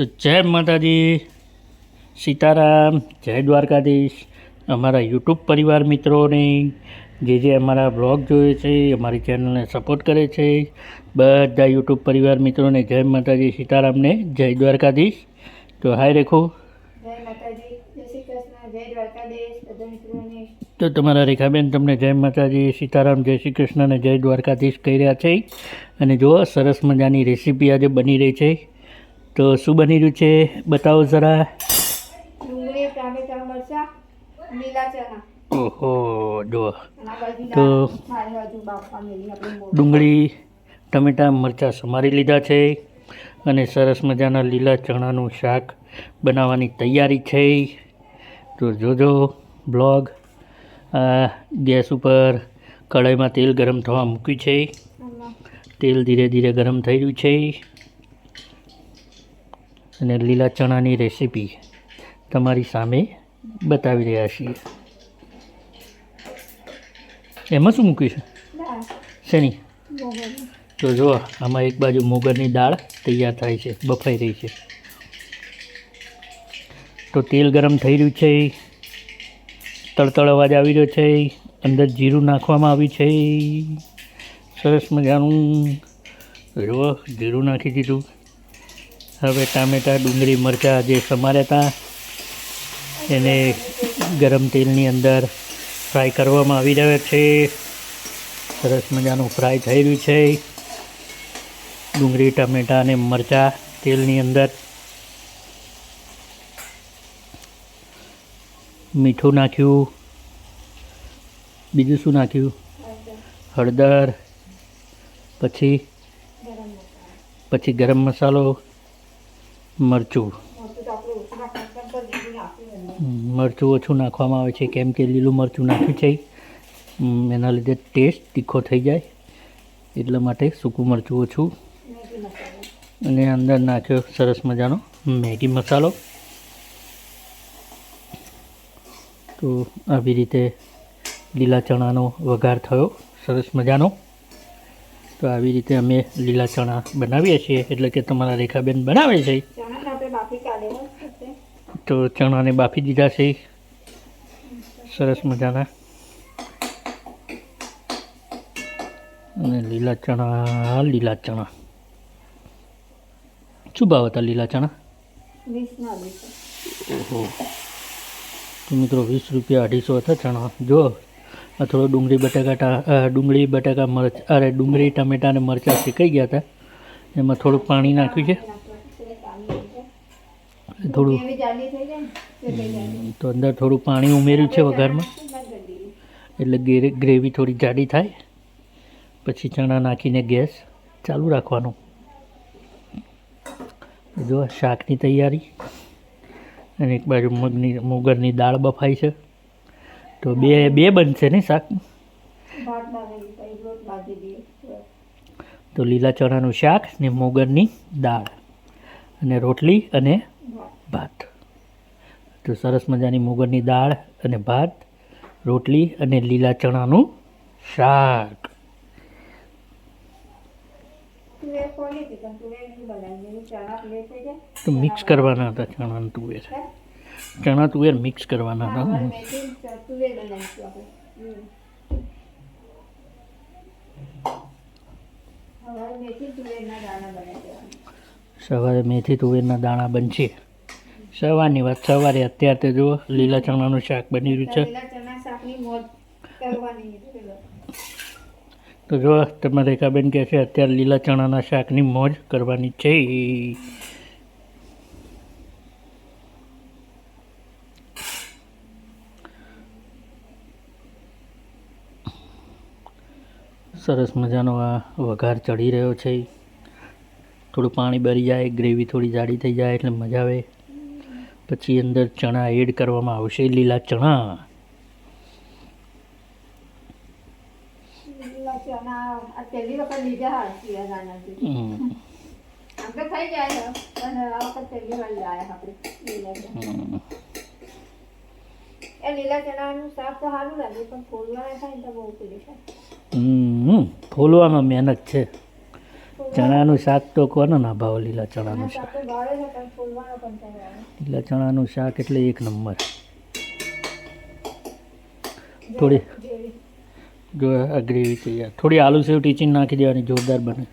તો જય માતાજી સીતારામ જય દ્વારકાધીશ. અમારા યુટ્યુબ પરિવાર મિત્રોને જે જે અમારા બ્લોગ જોવે છે અમારી ચેનલને સપોર્ટ કરે છે બધા યુટ્યુબ પરિવાર મિત્રોને જય માતાજી સીતારામને જય દ્વારકાધીશ. તો હાય રેખો. તો તમારા રેખાબેન તમને જય માતાજી સીતારામ જય શ્રી કૃષ્ણ અને જય દ્વારકાધીશ કહી રહ્યા છે. અને જો સરસ મજાની રેસીપી આજે બની રહી છે. તો શું બની રહ્યું છે? બતાવો જરા. ડુંગળી ટામેટા મરચાં લીલા ચણા. ઓહો જો. તો. ડુંગળી ટમેટાં મરચાં સમારી લીધા છે અને સરસ મજાના લીલા ચણાનું શાક બનાવવાની તૈયારી છે. તો જોજો બ્લોગ. ગેસ ઉપર કઢાઈમાં તેલ ગરમ થવા મૂક્યું છે. તેલ ધીરે ધીરે ગરમ થઈ રહ્યું છે. અને લીલા ચણાની રેસીપી તમારી સામે બતાવી રહ્યા છીએ. એમાં શું મૂક્યું છે? શેની? તો જો આમાં એક બાજુ મોગરની દાળ તૈયાર થાય છે બફાઈ રહી છે. તો તેલ ગરમ થઈ રહ્યું છે તળતળ અવાજ આવી રહ્યો છે અંદર જીરું નાખવામાં આવ્યું છે. સરસ મજાનું. જુઓ જીરું નાખી દીધું. હવે ટામેટાં ડુંગળી મરચાં જે સમાર્યા હતા એને ગરમ તેલની અંદર ફ્રાય કરવામાં આવી રહ્યા છે. સરસ મજાનું ફ્રાય થઈ રહ્યું છે. ડુંગળી ટામેટાં અને મરચાં તેલની અંદર. મીઠું નાખ્યું. બીજું શું નાખ્યું? હળદર. પછી? પછી ગરમ મસાલો. મરચું. મરચું ઓછું નાખવામાં આવે છે. કેમ કે લીલું મરચું નાખ્યું છે એના લીધે ટેસ્ટ તીખો થઈ જાય. એટલા માટે સૂકું મરચું ઓછું. અને અંદર નાખ્યો સરસ મજાનો મેગી મસાલો. તો આવી રીતે લીલા ચણાનો વઘાર થયો. સરસ મજાનો. તો આવી રીતે અમે લીલા ચણા બનાવીએ છીએ. એટલે કે તમારા રેખાબેન બનાવે છે. તો ચણાને બાફી દીધા છે. સરસ મજાના. અને લીલા ચણા લીલા ચણા. શું ભાવ હતા લીલા ચણા. ઓહો. તો મિત્રો વીસ રૂપિયા અઢીસો હતા ચણા. જો થોડો ડુંગળી બટાકા ડુંગળી બટાકા મરચ, અરે ડુંગળી, ટમેટા અને મરચાં શેકાઈ ગયા હતા. એમાં થોડુંક પાણી નાખ્યું છે. થોડું તો અંદર થોડું પાણી ઉમેર્યું છે વઘારમાં. એટલે ગ્રે- ગ્રેવી થોડી જાડી થાય. પછી ચણા નાખીને ગેસ ચાલુ રાખવાનો. જો શાકની તૈયારી. અને એક બાજુ મગની, મોગરની દાળ બફાઈ છે. તો બે બે બનશે ને શાક. તો લીલા ચણાનું શાક ને મોગરની દાળ અને રોટલી અને ભાત. તો સરસ મજાની મોગરની દાળ અને ભાત, રોટલી અને લીલા ચણાનું શાક. તો મિક્સ કરવાના હતા ચણાનું તુવેર? ચણા તુવેર મિક્સ કરવાના હતા. સવારે મેથી તુવેરના દાણા બનશે. સવારની વાત સવારે અત્યારે તો જુઓ લીલા ચણાનું શાક બની રહ્યું છે. તો જો તમે રેખાબેન કહે છે અત્યારે લીલા ચણાના શાકની મોજ કરવાની છે. સરસ મજાનો આ વઘાર ચડી રહ્યો છે. થોડું પાણી બળી જાય ગ્રેવી થોડી જાડી થઈ જાય એટલે મજા આવે. પછી અંદર ચણા એડ કરવામાં આવશે લીલા ચણા. લીલા ચણા શાક તો સારું લાગે પણ ફોલવાના થાય તો બહુ પીડે છે. હમ. ફોલવામાં મહેનત છે. ચણાનું શાક તો કોને ના ભાવ લીલા ચણાનું શાક. લીલા ચણાનું શાક એટલે એક નંબર. થોડી જો આ ગ્રેવી તૈયાર થોડી આલુ સેવ ટીચિંગ નાખી દેવાની જોરદાર બને.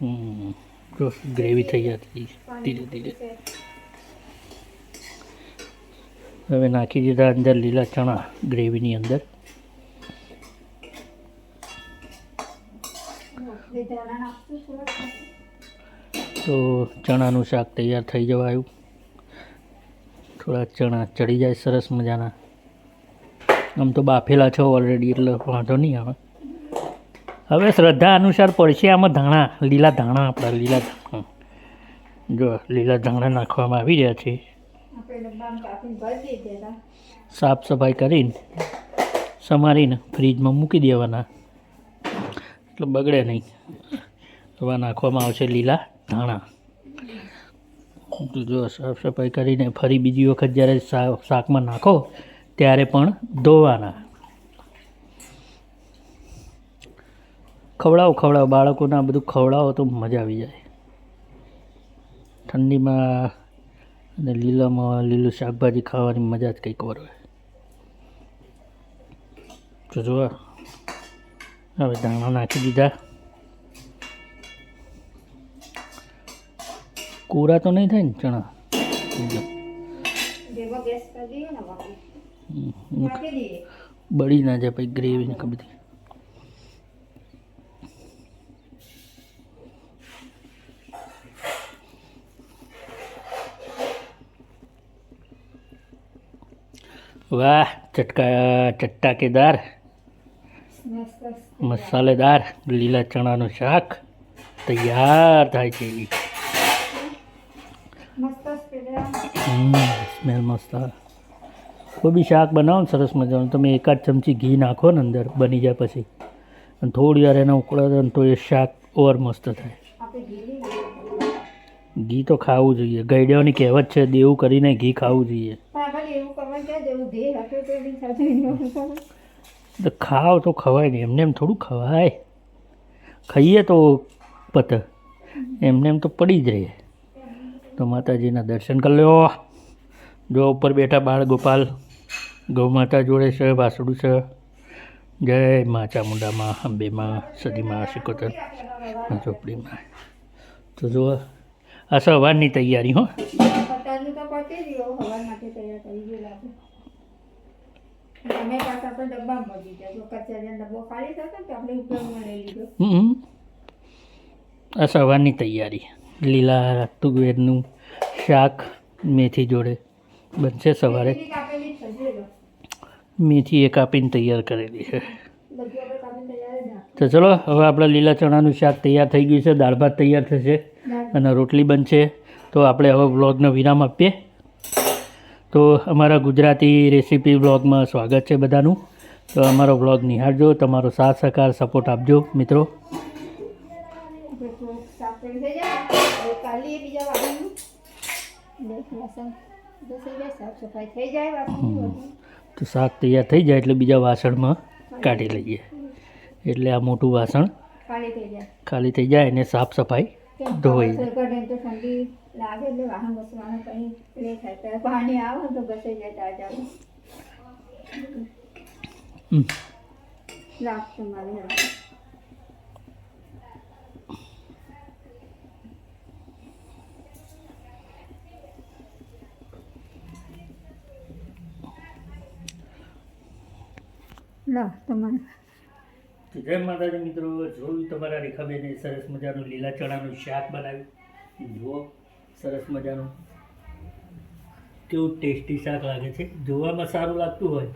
હમ. ગ્રેવી તૈયાર થઈ જાય ધીરે ધીરે. હવે નાખી દીધા અંદર લીલા ચણા ગ્રેવીની અંદર. તો ચણાનું શાક તૈયાર થઈ જવા આવ્યું થોડા ચણા ચડી જાય સરસ મજાના. આમ તો બાફેલા છો ઓલરેડી એટલે વાંધો નહીં આવે. હવે શ્રદ્ધા અનુસાર પડશે આમાં ધાણા, લીલા ધાણા આપણા, લીલા ધાણા. જો લીલા ધાણા નાખવામાં આવી રહ્યા છે. સાફ સફાઈ કરીને સમારીને ફ્રીજમાં મૂકી દેવાના. એટલે બગડે નહીં. હવે નાખવામાં આવશે લીલા ધાણા. જો સાફ સફાઈ કરીને ફરી બીજી વખત જ્યારે શાકમાં નાખો ત્યારે પણ ધોવાના. ખવડાવો ખવડાવો. બાળકોને આ બધું ખવડાવો તો મજા આવી જાય. ઠંડીમાં અને લીલામાં લીલું શાકભાજી ખાવાની મજા જ કંઈક ઓર હોય. તો જોવા હવે ધાણા નાખી દીધા. કોરા તો નહીં થાય ને ચણા? બળી ના જાય પછી ગ્રેવી ને બધી વાહ ચટકા ચટાકેદાર મસાલેદાર લીલા ચણાનું શાક તૈયાર થાય છે સ્મેલ મસ્ત કોઈ બી શાક બનાવો ને સરસ મજાનું તમે એકાદ ચમચી ઘી નાખો ને અંદર બની જાય પછી અને થોડી વાર એને ઉકળે દો ને તો એ શાક ઓર મસ્ત થાય ઘી તો ખાવું જોઈએ। ગઈડિયાની કહેવત છે દેવું કરીને ઘી ખાવું જોઈએ. જેવું ખાવ તો ખવાય નહીં, એમને એમ થોડું ખવાય. ખાઈએ તો પત, એમને એમ તો પડી જ રહે તો માતાજીના દર્શન કરી લો જો ઉપર બેઠા બાળ ગોપાલ, ગૌ માતા જોડે છે, વાસડું છે. જય મા ચામુંડામાં અંબેમાં સદીમાં શિકોતર ચોપડીમાં તો જો આ સવારની તૈયારી હો. આ સવારની તૈયારી. લીલા તુવેરનું શાક મેથી જોડે બનશે સવારે. મેથી એ કાપીને તૈયાર કરેલી છે. તો ચલો હવે આપણા લીલા ચણાનું શાક તૈયાર થઈ ગયું છે દાળ ભાત તૈયાર થશે. અને રોટલી બનશે. તો આપણે હવે બ્લોગને વિરામ આપીએ. તો અમારા ગુજરાતી રેસીપી બ્લોગમાં સ્વાગત છે બધાનું. તો અમારો બ્લોગ નિહાળજો તમારો સાથ સહકાર સપોર્ટ આપજો મિત્રો. તો શાક તૈયાર થઈ જાય એટલે બીજા વાસણમાં કાઢી લઈએ. એટલે આ મોટું વાસણ ખાલી થઈ જાય. એને સાફ સફાઈ ધોઈ વરસાદ પડે તો ઠંડી લાગે એટલે વાહન ઘસવાનું કંઈ એ થાય ત્યારે પાણી આવે ને તો ઘસાઈ જાય તાજા હમ. લાગશે મારે હવે. લા તમારે તો જય માતાજી મિત્રો જોયું તમારા રેખાબેને સરસ મજાનું લીલા ચણાનું શાક બનાવ્યું, જુઓ, સરસ મજાનું કેવું ટેસ્ટી શાક લાગે છે. જોવામાં સારું લાગતું હોય,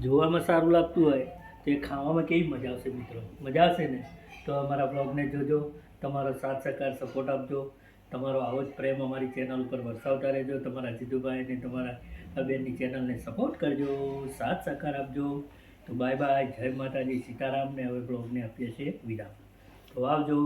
જોવામાં સારું લાગતું હોય, તો એ ખાવામાં કેવી મજા આવશે મિત્રો? મજા આવશે ને? તો અમારા બ્લોગને જોજો, તમારો સાથ સહકાર સપોર્ટ આપજો. તમારો આવો જ પ્રેમ અમારી ચેનલ ઉપર વરસાવતા રહેજો. તમારા જીતુભાઈને, તમારા આ બેનની ચેનલને સપોર્ટ કરજો. સાથ સહકાર આપજો. તો બાય બાય જય માતાજી. સીતારામને હવે બ્લોગને આપીએ છીએ વિરામ. તો આવજો.